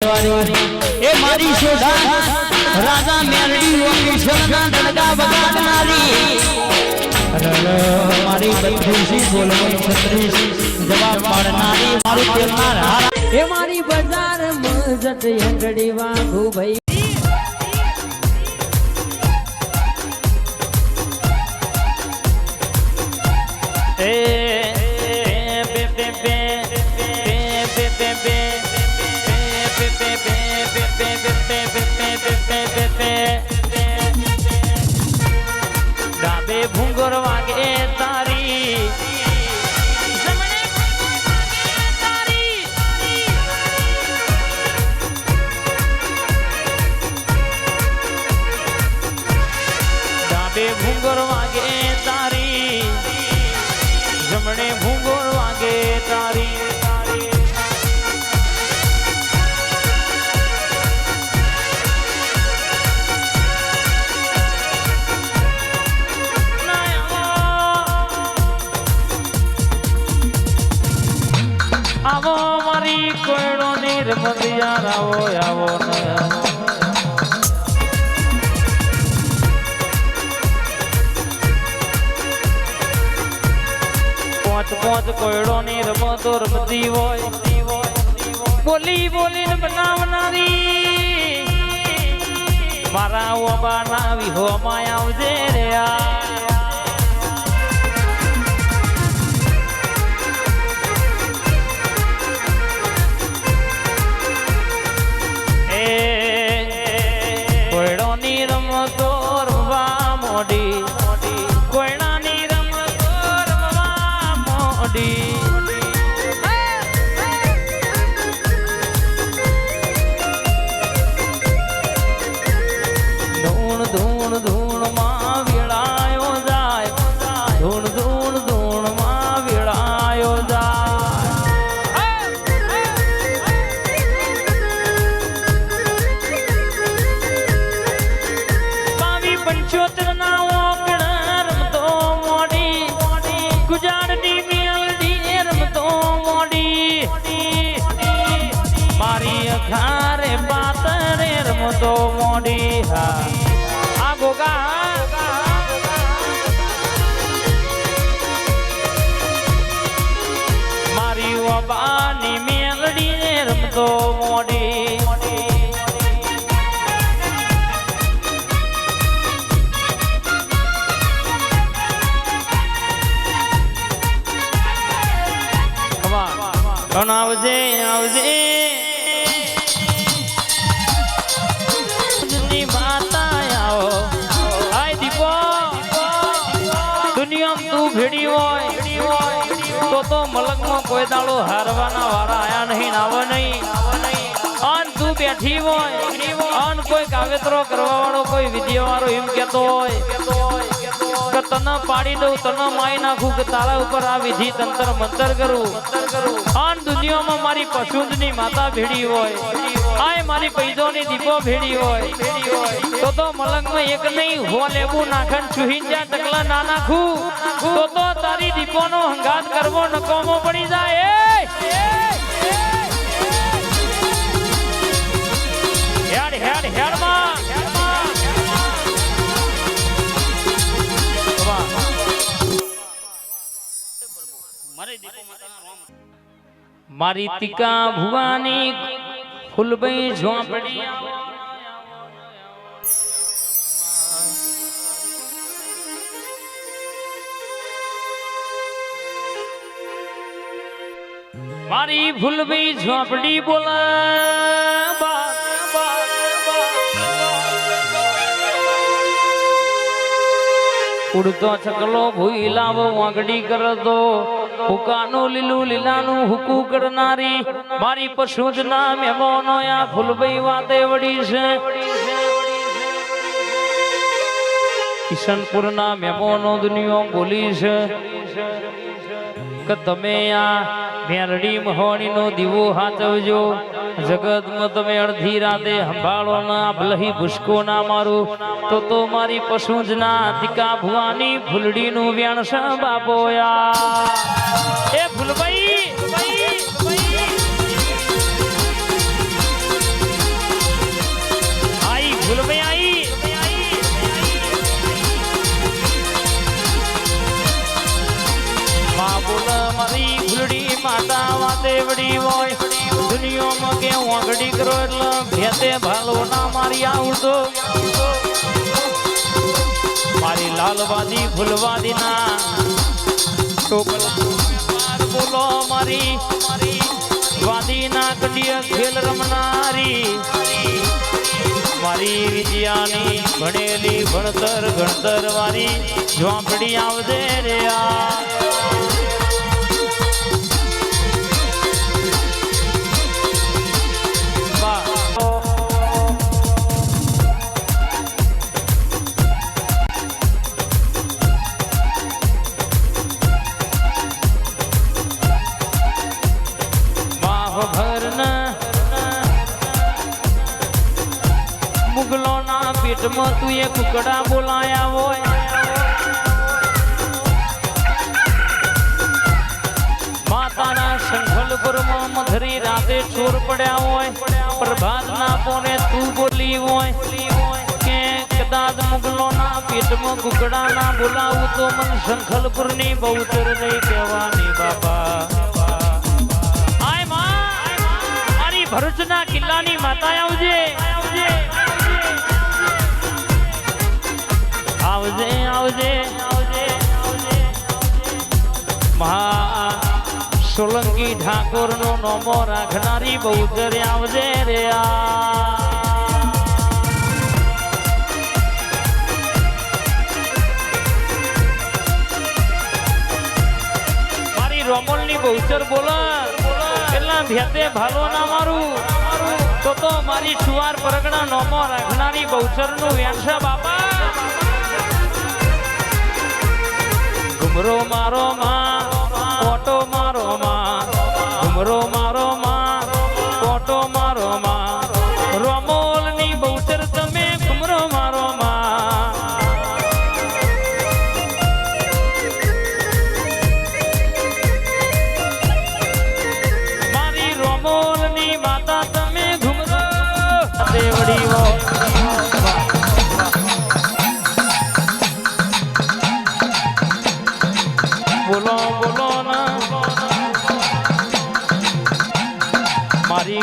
એ મારી શોધા રાજા મેરડી ઓકેશ્વરના દડગા બગાડનારી મારી બંધુસી બોલવાની છત્રીસ જવાબ પાડનારી મારું તેલનાર હારા એ મારી બજાર મજત હેંગડી વાંગુ ભાઈ. ડાબે ભૂંગર વાગે તારી. ડાબે ભૂંગર વાગે તારી. જમણે ભૂંગર વાગે રમતિયાર આવો આવો ને પાંચ પાંચ કોયડો ની રમતો રમતી હોય બોલી બોલીને બનાવનારી. મારા ઓબા ના વિહો માં આવજે રે આ. અખારે પાતરે રમતો મોડી હા આ ગોગા મારી ઓબાની મેલડી રમતો મોડી પણ તું ભીડી હોય, તો તો મલકમાં કોઈ દાડો હારવાના વારા આયા નહીં, આવે નહીં. અન તું બેઠી હોય, અન કોઈ કાવેતરો કરવા વાળો કોઈ વિધિયો વાળો એમ કેતો હોય, કે તને પાડી દઉં, તને માય નાખું કે તારા ઉપર આ વિધિ તંત્ર મંતર કરું. અન દુનિયામાં મારી પશુંદની માતા ભેડી હોય આય મારી પૈદોની દીપો ભેડી હોય. તો તો મલંગમાં એક નહીં, હો લેબુ નાખન છુહીન જ્યાં ટકલા ના નાખું. તો તો તારી દીપોનો હંગાત કરવો નકોમો પડી જાય! હેડ હેડ હેડમાં મારી ટીકા ભુવાની ફૂલબઈ ઝોંપડી મારી ફૂલબઈ ઝોંપડી બોલા. ઉડતો છકલો ભૂઈ લાવો વાંગડી કરતો હુકાનું લીલું લીલાનું હુકુ કરનારી મારી પશુ જ ના મહેમાનો આ ફૂલભાઈ વાતે વડી છે. કિશનપુરના મહેમાનો દુનિયો બોલી છે કે તમે આ મેરડી મહોણીનો દીવો હાચવજો જગતમાં તમે અડધી રાતે સંભાળો ના ભલહી ભૂસકો ના મારું તો તો મારી પશુ જ ના દીકા ભુવાની ફૂલડીનું વ્યાણસ બાપોયા એ ફૂલભાઈ. વાંગડી કરો એટલે ભેતે ભાલો ના મારી આવતો મારી લાલવાદી ફૂલવાદી ના ટોપલાનો બોલો મારી. વાદી ના કડિય ખેલ રમનારી. મારી વિદ્યાની ભણેલી ભણતર, ગણતર વાળી ઝોંપડી આવજે રે આ. મુગલોના તું એ કુકડા બોલાયા હોય. માતાના સંખલપુરમાં મધરી રાતે ચોર પડ્યા હોય. પ્રભાતના પોને તું બોલી હોય. કે કદાચ મુગલોના પેટમાં કુકડા ના બોલાવું તો મન શંખલપુરની બહુતર નહીં કહેવાની બાપા ભરૂચના કિલ્લાની માતા આવજે. આવજે આવજે મહા સોલંકી ઠાકોર નો નોમો રાખનારી બહુચરે આવજે રે આ. મારી રોમોલની બહુચર બોલા. કેટલા ભેતે ભાલો ના મારું. તો તો મારી છુવાર પરગણા નોમો રાખનારી બહુચરનું વ્યાસા બાપા. ઘુમરો મારો માં, ઓટો મારો માં. ઘુમરો મારો માં, ઓટો મારો માં. રોમોલની બહુચર તમે ઘુમરો મારો માં. મારી રોમોલની માતા તમે ઘુમરો. દેવડી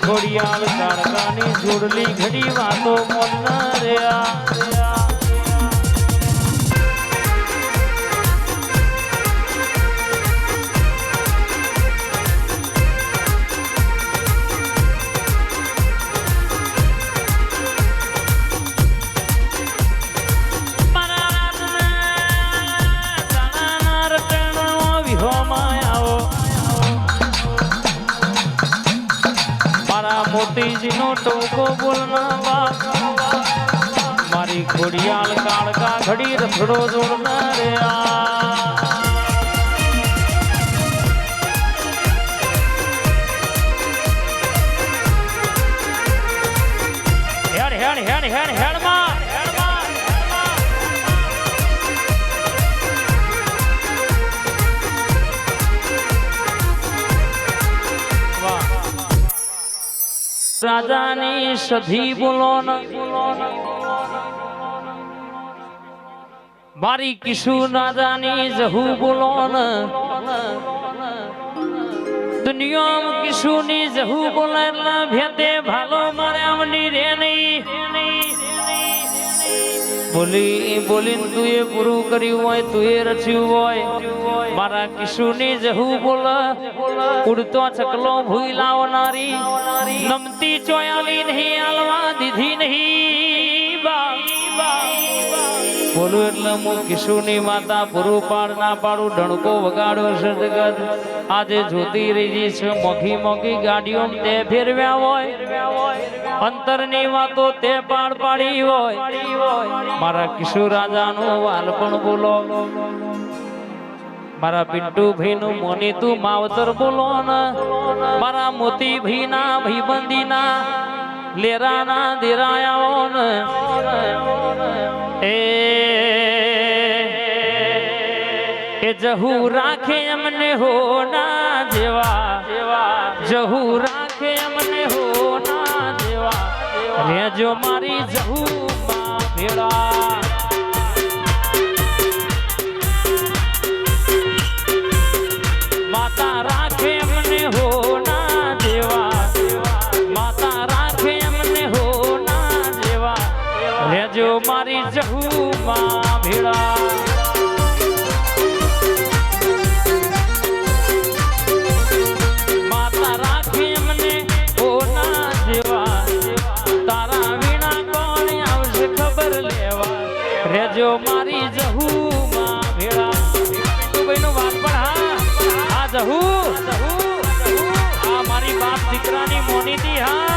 મારી તારકાની જોડલી ઘડી વાતો મોન રે મોતીજીનો ટોકો બોલના બાપ મારી ખોડિયાલ કાળકા ઘડી રખડો જોડના રે આ હેડ હેડ હેડ હેડ રાજાની સધી બોલો ન મારી કિશુ રાજાની જહુ બોલો ન દુનિયામાં કિશુની જહુ બોલે એટલે ભેતે ભાલો મારે આવની રે નહીં બોલી બોલીને તું એ પૂરું કર્યું હોય તું એ રચ્યું હોય મારા કિશુની જહુ બોલ ઉડતો ચકલો ભૂઈ લાવનારી નમતી ચોયાલી નહીં આલવા દીધી નહીં બા બોલું એટલે હું કિશુની માતા પૂરું પાડ ના પાડું ડણકો વગાડ્યો છે જગત આજે જોતી રહી છે મોઘી મોઘી ગાડીઓ તે ફેરવ્યા હોય અંતરની વાતો તે પાડ પાડી હોય. મારા કિશોર રાજાનું વાલ પણ બોલો. મારા પિન્ટુ ભાઈ નું મોની તું માવતર બોલો ને. મારા મોતી ભાઈ ના ભાઈબંધી ના લેરા ના દેરાયાઓ ને. એ જહુ રાખે અમને હો ના જેવા. જહુ રાખે અમને જેવા રેજો મારી જહુ માં ભેળા. ખબર લેવા રેજો મારી જહુ માં ભેળા. દુબઈ નું વાત પણ હા. આ જહુ. આ મારી બાપ દીકરાની મોની હા.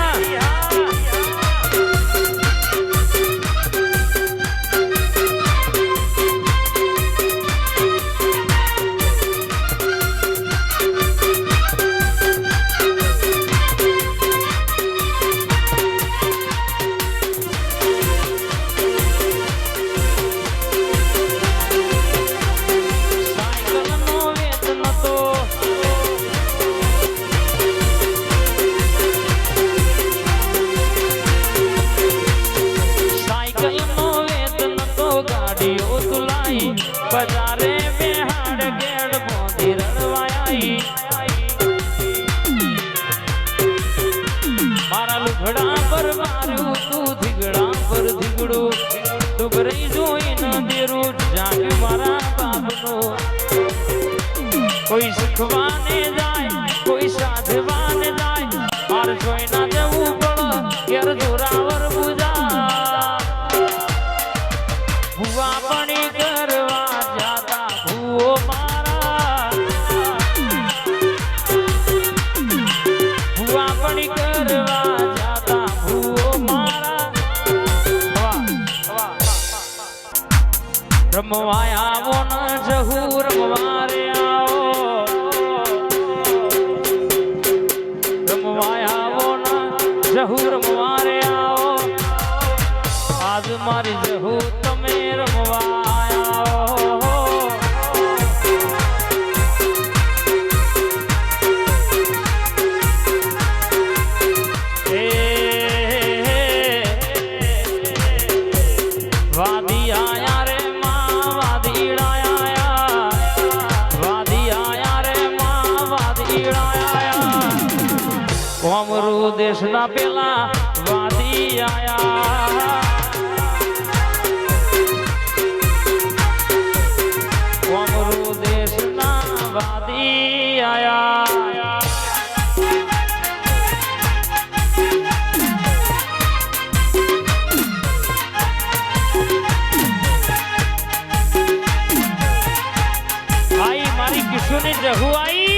અરે હુઆઈ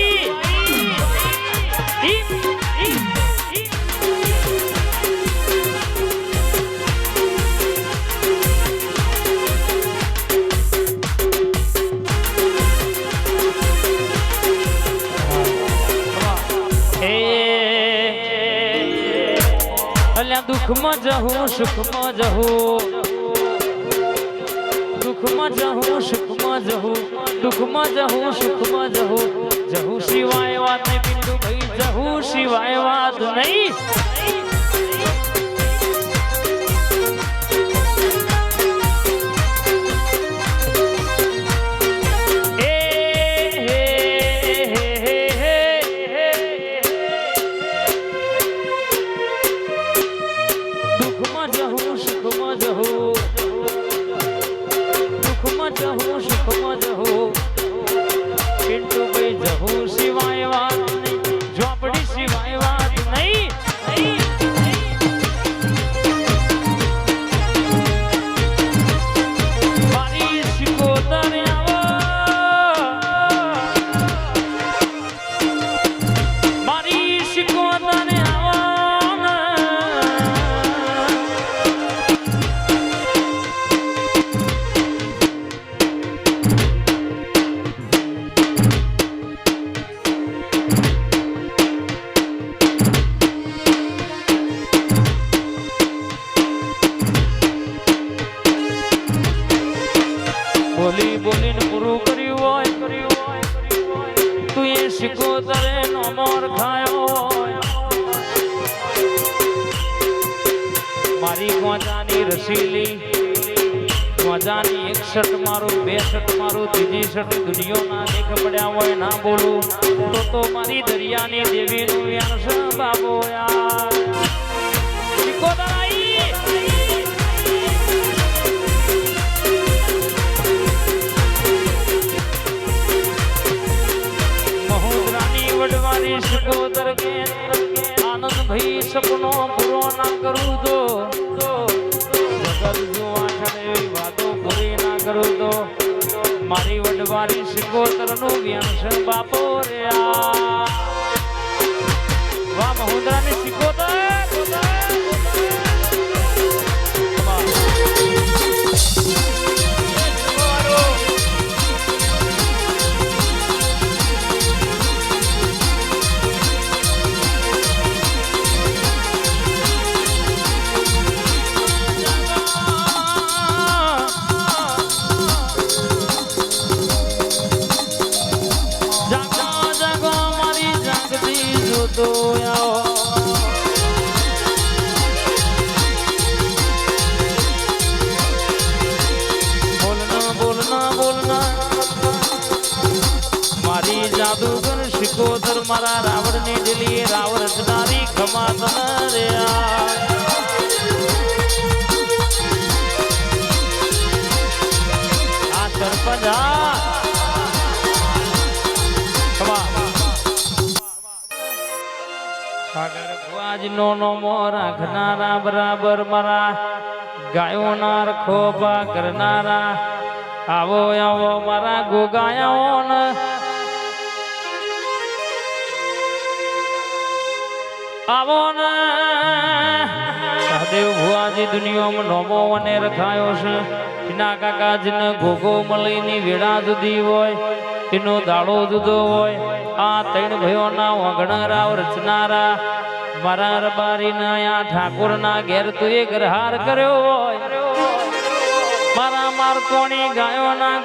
દુઃખમાં જહું સુખમાં જહું. દુઃખમાં જહું સુખ સુખમાં જહું, દુઃખમાં જહું, સુખમાં જહું. જહું સિવાય વાત નહીં બિંદુ ભાઈ, જહું સિવાય વાત નહીં. તુએ શિકોતરે નો મોર ખાયો મારી ગોજાની રસીલી, ગોજાની એક શર્ટ મારું, બે શર્ટ મારું, ત્રીજી શર્ટ દુનિયો ના દેખ હોય ના બોલું, તો તો મારી દરિયાની દેવીનું વ્યાસ બાબો યાર. શિકોતરા બની શકો આનંદ ભાઈ સપનો પૂરો ના કરું તો. વાતો પૂરી ના કરું તો. મારી વડવારી શિકોતરનું વ્યંશન બાપો રે આ. વા મહોદરા શિકોતર ભુવાજનો નોમો રાખનારા બરાબર મારા. ગાયોના રખોબા કરનારા. આવો આવો મારા ગોગાયાઓ ને આવો ને સહદેવ ભુવાજી દુનિયામાં નોમો અને રખાયો છે. એના કાકાજીને ગોગો મળીની વેળા જુદી હોય. એનો દાડો જુદો હોય. આ ત્રણ ભાઈઓના વગણરાવ રચનારા મારા રબારીના આ ઠાકોરના ઘેર તું એક હાર કર્યો હોય. મારા મારકોણી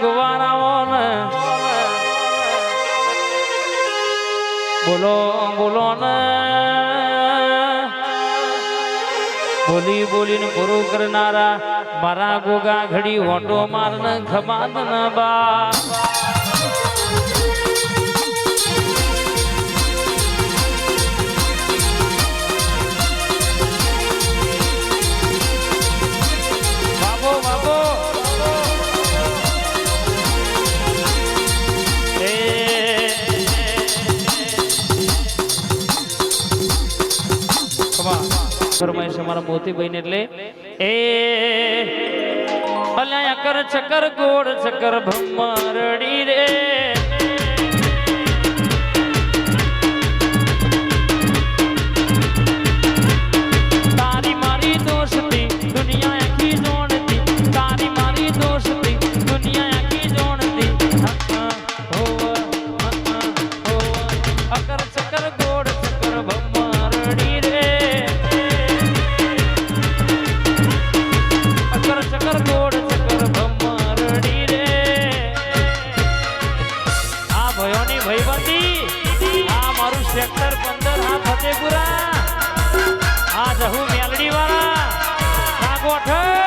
ગુવારાઓ ને બોલો બોલો ને. બોલી, બોલીને પૂરું કરનારા મારા ગોગા ઘડી ઓટો મારને ખમાદ ના બા. ફરમાઈશ મારા મોતીભાઈ ને એટલે એ અલ્યા કર ચકર ગોળ ચકર ભમરડી રે. વાળા